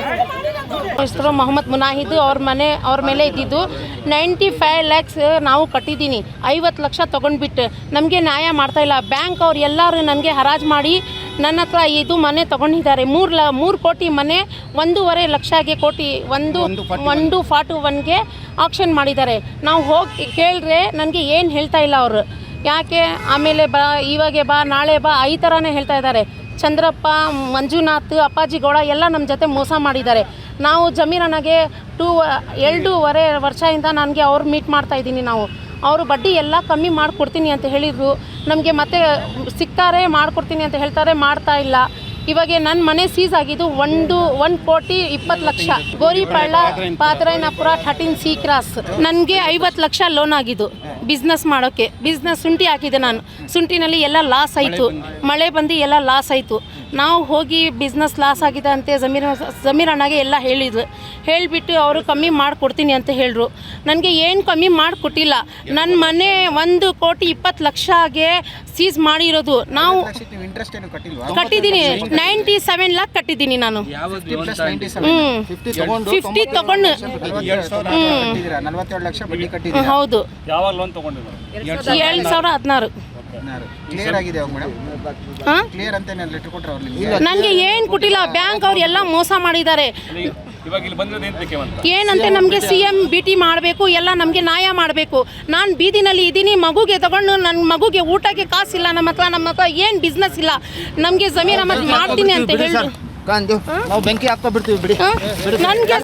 ಕರ್ಕೊಂಡು ಹೆಸರು ಮೊಹಮ್ಮದ್ ಮುನಾಹಿದ್ ಅವ್ರ ಮನೆ ಅವ್ರ ಮೇಲೆ ಇದ್ದಿದ್ದು. ನೈಂಟಿ ಫೈವ್ ಲ್ಯಾಕ್ಸ್ ನಾವು ಕಟ್ಟಿದ್ದೀನಿ. ಐವತ್ತು ಲಕ್ಷ ತೊಗೊಂಡ್ಬಿಟ್ಟು. ನಮಗೆ ನ್ಯಾಯ ಮಾಡ್ತಾ ಇಲ್ಲ. ಬ್ಯಾಂಕ್ ಅವ್ರು ಎಲ್ಲರೂ ನನಗೆ ಹರಾಜು ಮಾಡಿ ನನ್ನ ಹತ್ರ ಇದು ಮನೆ ತೊಗೊಂಡಿದ್ದಾರೆ. ಮೂರು ಲ ಮೂರು ಕೋಟಿ ಮನೆ ಒಂದೂವರೆ ಲಕ್ಷಗೆ ಕೋಟಿ ಒಂದು ಒಂದು ಫಾಟು ಒನ್ಗೆ ಆಕ್ಷನ್ ಮಾಡಿದ್ದಾರೆ. ನಾವು ಹೋಗಿ ಕೇಳಿದ್ರೆ ನನಗೆ ಏನು ಹೇಳ್ತಾ ಇಲ್ಲ ಅವರು. ಯಾಕೆ? ಆಮೇಲೆ ಬಾ, ಇವಾಗೆ ಬಾ, ನಾಳೆ ಬಾ, ಈ ಥರನೇ ಹೇಳ್ತಾ ಇದ್ದಾರೆ. ಚಂದ್ರಪ್ಪ, ಮಂಜುನಾಥ್, ಅಪ್ಪಾಜಿ ಗೌಡ ಎಲ್ಲ ನಮ್ಮ ಜೊತೆ ಮೋಸ ಮಾಡಿದ್ದಾರೆ. ನಾವು ಜಮೀರಣ್ಣಗೆ ಟೂ, ಎರಡೂವರೆ ವರ್ಷದಿಂದ ನನಗೆ ಅವ್ರು ಮೀಟ್ ಮಾಡ್ತಾ ಇದ್ದೀನಿ ನಾವು. ಅವರು ಬಡ್ಡಿ ಎಲ್ಲ ಕಮ್ಮಿ ಮಾಡಿಕೊಡ್ತೀನಿ ಅಂತ ಹೇಳಿದರು. ನಮಗೆ ಮತ್ತೆ ಸಿಗ್ತಾರೆ, ಮಾಡಿಕೊಡ್ತೀನಿ ಅಂತ ಹೇಳ್ತಾರೆ, ಮಾಡ್ತಾ ಇಲ್ಲ. ಇವಾಗ ನನ್ನ ಮನೆ ಸೀಸ್ ಆಗಿದ್ದು ಒಂದು ಒನ್ ಕೋಟಿ ಇಪ್ಪತ್ತು lakh. Goripalya Pathrayanapura thirteen C cross ನನಗೆ ಐವತ್ತು ಲಕ್ಷ ಲೋನ್ ಆಗಿದ್ದು. ಬಿಸ್ನೆಸ್ ಮಾಡೋಕ್ಕೆ ಬಿಸ್ನೆಸ್ ಶುಂಠಿ ಹಾಕಿದ್ದೆ ನಾನು. ಶುಂಠಿನಲ್ಲಿ ಎಲ್ಲ ಲಾಸ್ ಆಯಿತು. ಮಳೆ ಬಂದು ಎಲ್ಲ ಲಾಸ್ ಆಯಿತು. ನಾವು ಹೋಗಿ ಬಿಸ್ನೆಸ್ ಲಾಸ್ ಆಗಿದೆ ಅಂತೆ ಜಮೀರ ಜಮೀರ್ ಅಣ್ಣಗೆ ಎಲ್ಲ ಹೇಳಿದ್ರು ಹೇಳಿಬಿಟ್ಟು ಅವರು ಕಮ್ಮಿ ಮಾಡಿಕೊಡ್ತೀನಿ ಅಂತ ಹೇಳಿದ್ರು ನನಗೆ ಏನು ಕಮ್ಮಿ ಮಾಡಿಕೊಟ್ಟಿಲ್ಲ. ನನ್ನ ಮನೆ ಒಂದು ಕೋಟಿ ಇಪ್ಪತ್ತು ಲಕ್ಷಗೆ ಸೀಸ್ ಮಾಡಿರೋದು. ನಾವು ನೀವು ಇಂಟ್ರೆಸ್ಟ್ ಏನು ಕಟ್ಟಿಲ್ವಾ? ಕಟ್ಟಿದ್ದೀನಿ. ನೈಂಟಿ ಸೆವೆನ್ ಲ್ಯಾಕ್ ಕಟ್ಟಿದ್ದೀನಿ ನಾನು. ಹ್ಞೂ ಫಿಫ್ಟಿ ತಗೊಂಡು ಲಕ್ಷ ಹ್ಮ್, ಹೌದು. ಯಾವಾಗ ಲೋನ್ ತಗೊಂಡಿದ್ದಾರೆ. ಎರಡು ಸಾವಿರ ಹದಿನಾರು. ಕ್ಲಿಯರ್ ಆಗಿದೆ ಅವಾಗ ಮೇಡಮ್ ಕ್ಲಿಯರ್ ಅಂತ ಲೆಟರ್ ಕೊಟ್ಟರೆ ಅವ್ರು ನನಗೆ ಏನು ಕೊಟ್ಟಿಲ್ಲ. ಬ್ಯಾಂಕ್ ಅವ್ರು ಎಲ್ಲ ಮೋಸ ಮಾಡಿದ್ದಾರೆ. ಇವಾಗ ಇಲ್ಲಿ ಬಂದಿರೋದು ಏನ್ ಅಂತ ಏನಂತೆ ನಮಗೆ ಸಿ ಎಂ ಬಿ ಟಿ ಮಾಡಬೇಕು ಎಲ್ಲ ನಮಗೆ ನ್ಯಾಯ ಮಾಡಬೇಕು. ನಾನು ಬೀದಿನಲ್ಲಿ ಇದ್ದೀನಿ ಮಗುಗೆ ತಗೊಂಡು ನನ್ನ ಮಗುಗೆ ಊಟಕ್ಕೆ ಕಾಸಿಲ್ಲ ನಮ್ಮ ಹತ್ರ ನಮ್ಮ ಹತ್ರ ಏನು ಬಿಸ್ನೆಸ್ ಇಲ್ಲ. ನಮಗೆ ಜಮೀನ್ ಮಾಡ್ತೀನಿ ಅಂತ ಹೇಳಿ ನಾವು ಬೆಂಕಿ ಹಾಕೋ ಬಿಡ್ತೀವಿ ಬಿಡಿ ನನಗೆ